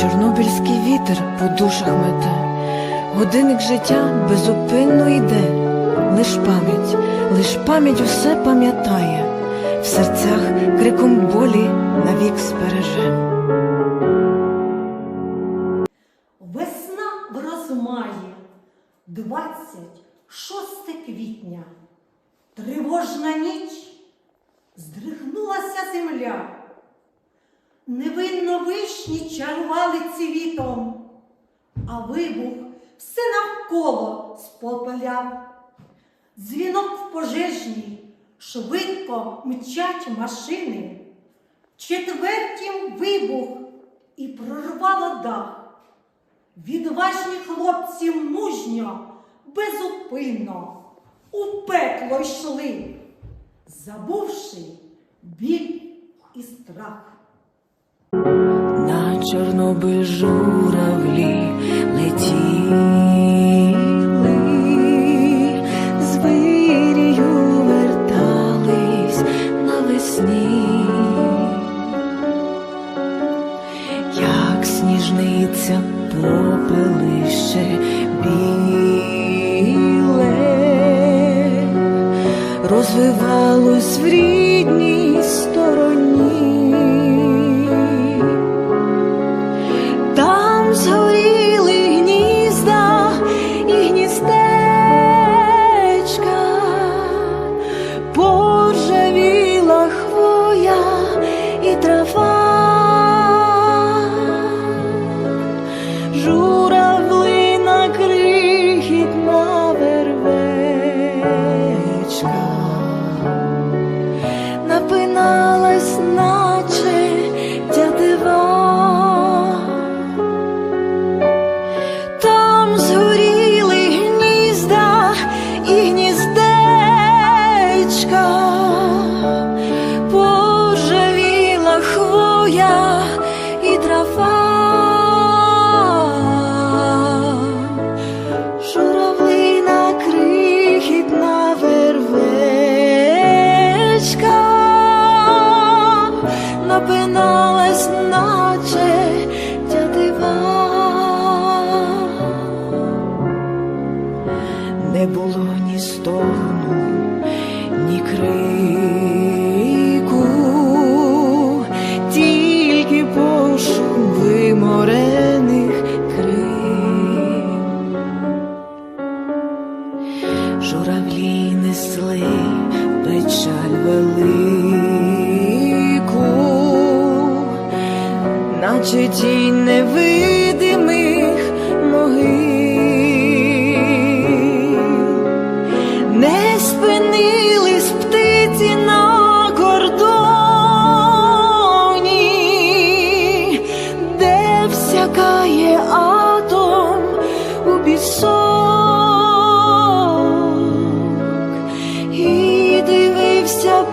Чорнобильський вітер по душах мете, годинник життя безупинно йде, лиш пам'ять, лиш пам'ять усе пам'ятає, в серцях криком болі навік збереже. Весна в розмаї, 26 квітня, тривожна ніч, здригнулася земля. Невинно вишні чарували цвітом, а вибух все навколо спопеляв. Дзвінок в пожежній, швидко мчать машини, четвертім вибух і прорвало дах. Відважні хлопці мужньо, безупинно у пекло йшли, забувши біль і страх. На Чорнобиль журавлі летіли, з вирію вертались навесні, як сніжниця попелище біле, розвивалось в рідній стороні. Наче тятива. Там згоріли гнізда і гніздечка, пожавіла хвоя і трава. Напиналась, наче тятива. Не було ні стогну, ні крику, тільки пошук виморених крил. Журавлі несли печаль велику, наче тінь невидимих могил, не спинились птиці на кордоні, де всякає атом у пісок і дивився.